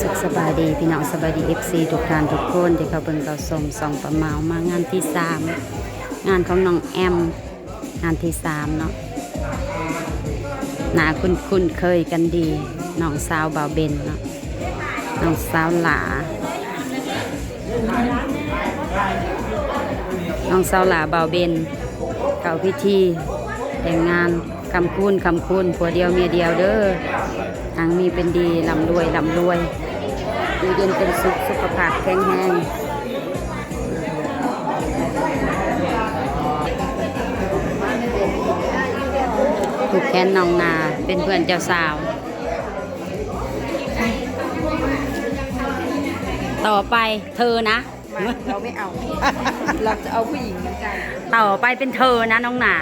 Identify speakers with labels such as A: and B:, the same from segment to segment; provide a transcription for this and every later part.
A: สุขสบายดีพี่น้องสบายดีเอฟซีทุกท่านทุกคนที่เขาเบิ่งเขาสมสองประเมามางานที่สามงานของน้องแอม งานที่สามเนาะหนาคุ้นคุ้นเคยกันดีน้องสาวบ่าวเบนเนาะน้องสาวหลาน้องสาวหลาบ่าวเบนเก่าพิธีแต่งงานคำคูณคำคูณผัวเดียวเมียเดียวเด้อทางมีเป็นดีลำรวยลำรวย อยู่เย็นเป็นสุขสุขภาพแข็งแรงผูกแขนน้องนาเป็นเพื่อนเจ้าสาว ต่อไปเธอนะ
B: มาเราไม่เอา เราจะเอาผู้หญิงเหมือนกัน
A: ต่อไปเป็นเธอนะน้องหนา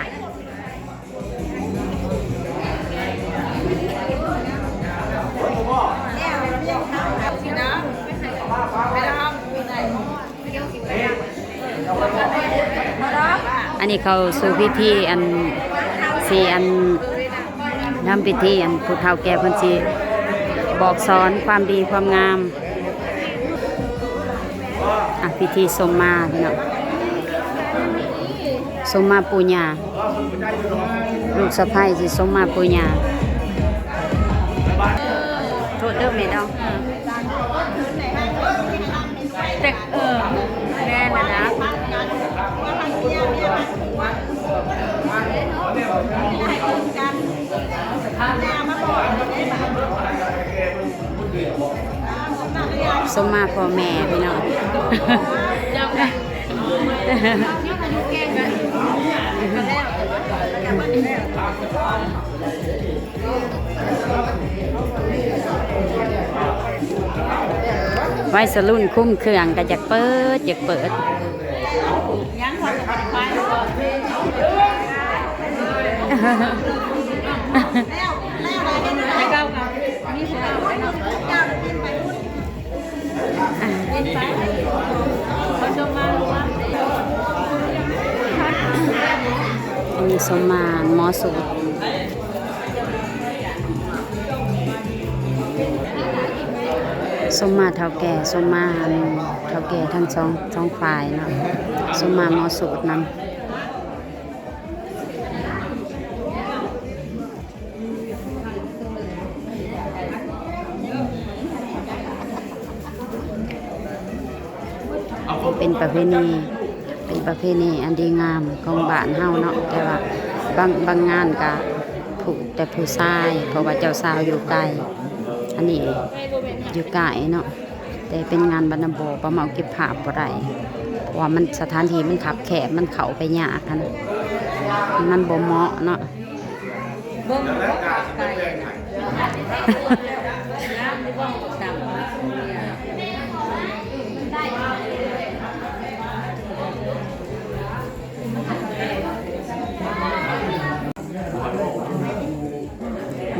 A: อันนี้เขาสู่พิธีอันสีอันทำพิธีอันผู้เฒ่าแก่เพิ่นสิบอกสอนความดีความงามอะพิธีสมมาพี่น้องสมมาปูญาลูกสะใภ้สิสมมาปูญา สมมาพ่อแม่พี่น้องไว้สรุ่นคุ้มเครื่องก็จะเปิดจะเปิด
B: ยังทำกับไป
A: สมมาหมอสูตรสมมาเท่าแก่สมมาเท่าแก่ทั้งสองสองฝ่ายเนาะสมมาหมอสูตรนำเป็นประเพณี ประเพณีอันดีงามของบ้านเฮาเนาะแต่ว่าบางบางงานก็ผูกแต่ผู้ชาย เพราะว่าเจ้าสาวอยู่ไกลอันนี้อยู่ไกลเนาะแต่เป็นงานบรรณบประเมาเก็บภาพบ่ได้เพราะว่ามันสถานที่มันขับแคบมันเข้าไปยากนะมันบ่เหมาะเนาะ
B: เบิ้งไก่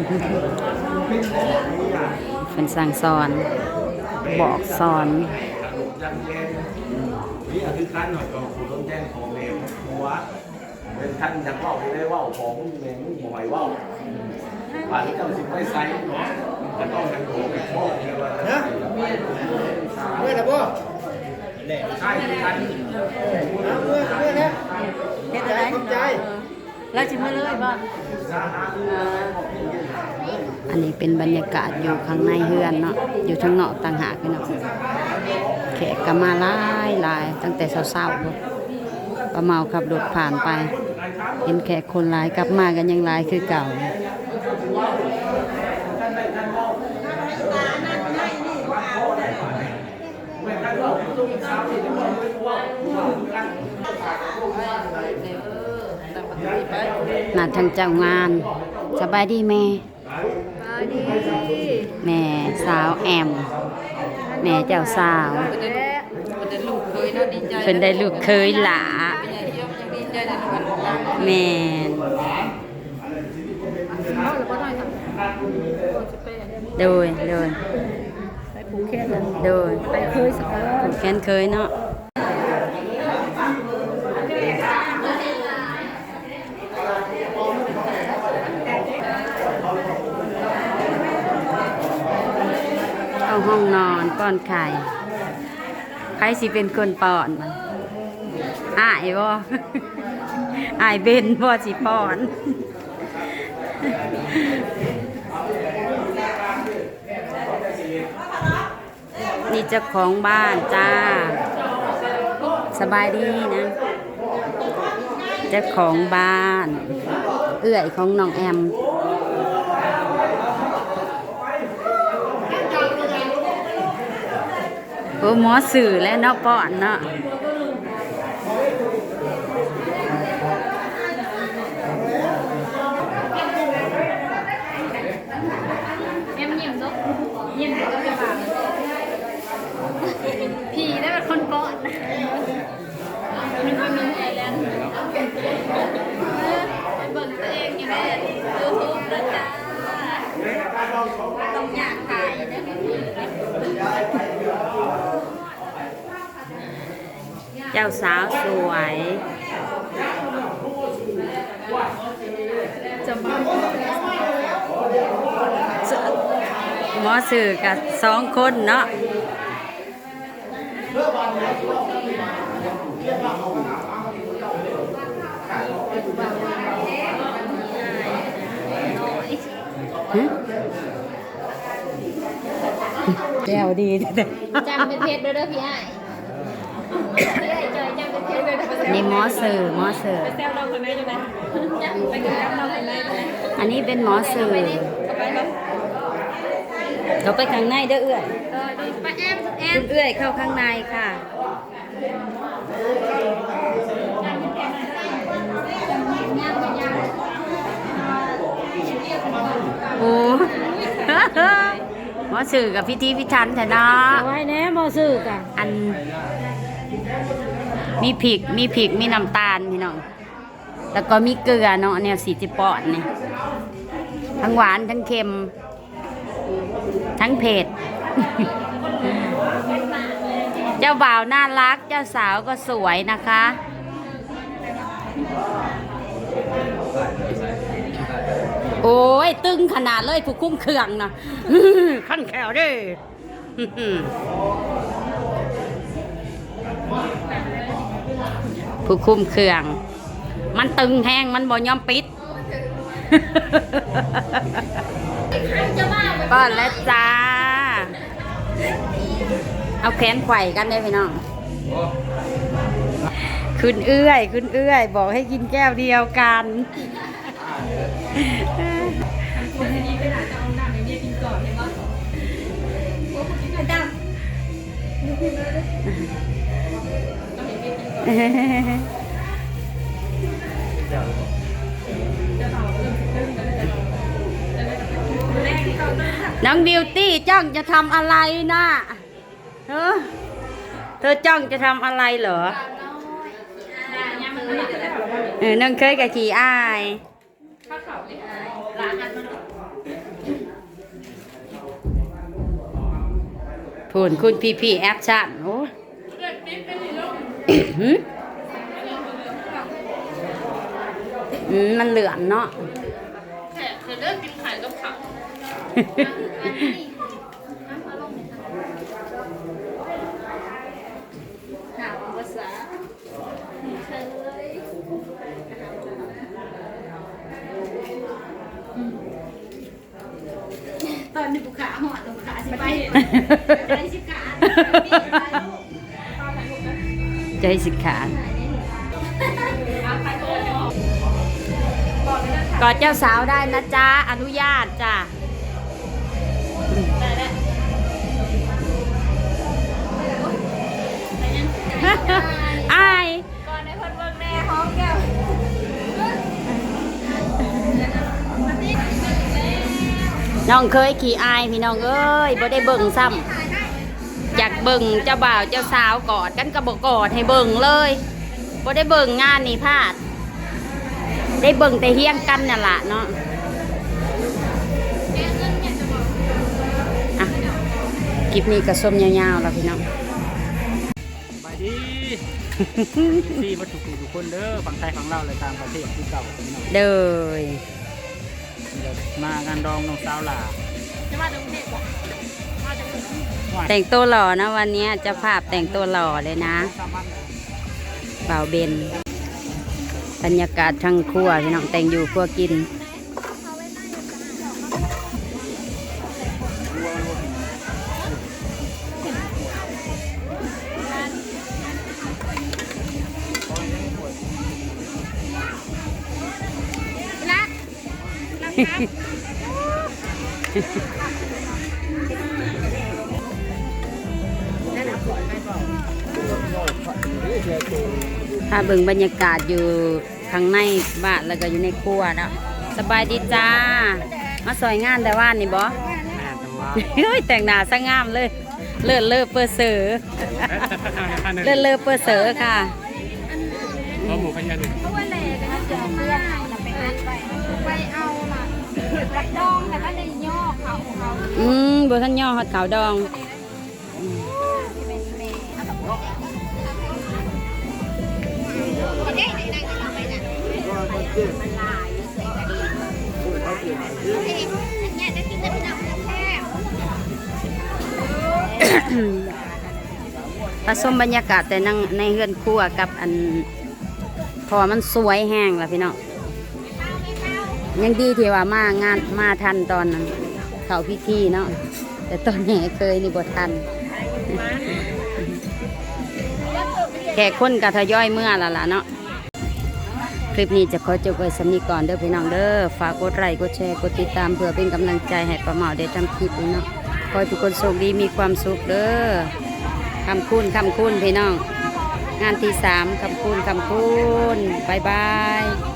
A: เป็นสั่งสอน บอกสอน
C: นี่อธิษฐานหน่อยก็คุณต้องแจ้งของแม่หัวเป็นท่านจะเว่าไม่ได้เว่าของแม่มึงบ่ไหวเว่าผ่านเจ้าสิบไปไซเนาะก็ต้องกันโผล่ไปพ่อเนี่ยว่าเนาะ
D: เมื่อไหร่พ่อ
C: ใช่ที่ท่าน
D: เมื่อเมื่อแล้ว
B: เฮ็ดอะไร
D: ขอบใจ
B: แล้วจิมาเลยบ่
A: อันนี้เป็นบรรยากาศอยู่ข้างในเฮือนเนาะอยู่ข้างนอกต่างหากพี่น้องแขกก็มาหลายหลายตั้งแต่เช้าๆบ่ประเมาขับรถผ่านไป เห็นแขกคนหลายกลับมากันยังหลายคือเก่ามาทางเจ้างาน สบายดีแม่
B: ม ดี
A: แม่สาวแอม แม่เจ้าสาว
B: ประเด็นประเด็นลูกเคยเนาะดีใจ
A: เพิ่นได้ลูกเคยหลา
B: เป็นใหญ่เยี่ยมยังดีใจในลูกกันของเรา
A: แม่น
B: เขาหรือว่าน้อยทำ
A: โดยโดย
B: ไปผูกแขน
A: โดย
B: ไปเคยสัก
A: ผูกแขนเคยเนาะเน้องนอนป้อนไข่ใครสิเป็นคนป้อนมันอายบ่อายเบนบ่สิป้อนนี่เจ้าของบ้านจ้า สบายดีนะ เจ้าของบ้าน เอื้อยของน้องแอม อ้หมอสื่อและเนาะป้อนเนาะ
B: แม่มันยิ้มซุกยิ้มก็ไม่บาปพี่ได้เป็นคนป้อนมันก็มีไอแลนด์ไปเบิ่งตัวเองอยู่ในยูทูบนะจ๊ะต้องอยากถ่ายได้ไหมพี่
A: เจ้าสาวสวย
B: จะมา
A: หมอสื่อกับสองคนเนาะหึแก้วดีเด้อ
B: จำเป็นเพชรด้วยเด้อพี่ไอ้ นี่
A: หมอสื่อหมอสื่อ
B: แซวเราคนไหนอยู่ไหนไปกินกับเราคนไหนอยู่ไหน
A: อันนี้เป็นหมอสื่อ
B: ไปไหม
A: เราไปข้างในเด้อเอื้อย
B: เออดูไปแอมแอ
A: คุ
B: ม
A: ณเอื้อยเข้าข้างในค่ะโอ้หมอสื่อกับพิธีพิธันแท้เนาะ
B: ไว้แน่มอซื้อกัน
A: อัน มีพริก มีพริก มีน้ำตาลพี่น้อง แล้วก็มีเกลือเนาะเนี่ยสีจิปอนนี่ ทั้งหวานทั้งเค็ม ทั้งเผ็ด เจ้าบ่าวน่ารัก เจ้าสาวก็สวยนะคะ โอ้ย ตึงขนาดเลยผู้คุ้มเครื่องนะขั้นแขวเด้ ผู้คุ้มเครื่อง มันตึงแห้งมันบ่ยอมปิดป้อนแล้วจ้า เอาแขนไขว่กันได้พี่น้องคุณเอื้อยคุณเอื้อย บอกให้กินแก้วเดียวกัน น้องบิวตี้จ้องจะทำอะไรนะเออเธอจ้องจะทำอะไรเหรอเออน้องเคยกับขี่อ้ายพูนคุณพี่พี่แอปชั่นโอ้ อืมมันเหลืองเนาะ
B: แขกเคยเลิกกินไข่กับผักหาภาษาตอนนี้บุขาหอดบุขาสิไปไปสิขา
A: ใจสิขาดกอดเจ้าสาวได้นะจ๊ะ อนุญาตจ้ะอาย
B: ก่อนในคนเบิ่งแน่ห้องแก้ว
A: น้องเคยขี่อายพี่น้องเอ้ยบ่ได้เบิ่งซ้ำ อยากเบิ่งเจ้าบ่าวเจ้าสาวกอดกันก็บ่กอดให้เบิ่งเลยบ่ได้เบิ่งงานนี่พลาด ได้เบิ่งแต่เฮี้ยงกันน่ะล่ะเนาะอะคลิปนี้ก็ส้มยาวๆแล้วพี่น้อง
E: ไปดีที่วัตถุกทุกคนเด้อฝั่งไทยฝั่งเราวเลยตามประเทศที่เก่าพี่น้อง
A: เด้ย
E: เดี๋ยวมางานดองน้องสาวหลา
B: จะมาดูเด็กบอกมา
A: แต่งตัวหล่อนะวันนี้จะภาพแต่งตัวหล่อเลยนะเบาเบนบรรยากาศทั้งครัวพี่น้องแต่งอยู่ครัวกิน ถ้าเบิ่งบรรยากาศอยู่ข้างในบ้านแล้วก็อยู่ในครัวเนาะสบายดีจ้า มาซอยงานแต่ว่านนี่บ่
E: แม่แต่ว่า
A: เฮ้ยแต่งหน้าสงามเลย เลิศเลิศเปอร์เสือ
E: อันหนึ่ง
A: เลิศเลิศเปอร์เสือค่ะ
E: ข้าวหมูพะยาหนึ่ง
B: เพราะว่าแหล่กันจะเพื่อนเราไปอัดไปไปเอาล่ะรักดองแต่ก็ในย่อเขาของเขา
A: อืมบัท่านย่อฮอดขาวดอง ผสมบรรยากาศแต่นั่งในเฮือนครัวกับอันเพอมันสวยแห้งล่ะพี่น้องยังดีที่ว่มางานมาทันตอนนั้นเขาพิธีเนาะแต่ตอนแห่เคยนี่บ่ทันแขกคนกับทยอยเมื่อและล่ะเนาะ คลิปนี้จะขอจบไว้สำนีก่อนเด้อพี่น้องเด้อฝากกดไลค์กดแชร์กดติดตามเพื่อเป็นกำลังใจให้ป้าเหมาได้ทำคลิปนี้เนาะขอให้ทุกคนโชคดีมีความสุขเด้อคำคุณคำคุณพี่น้อง งานที่สามคำคุณคำคุณบายบาย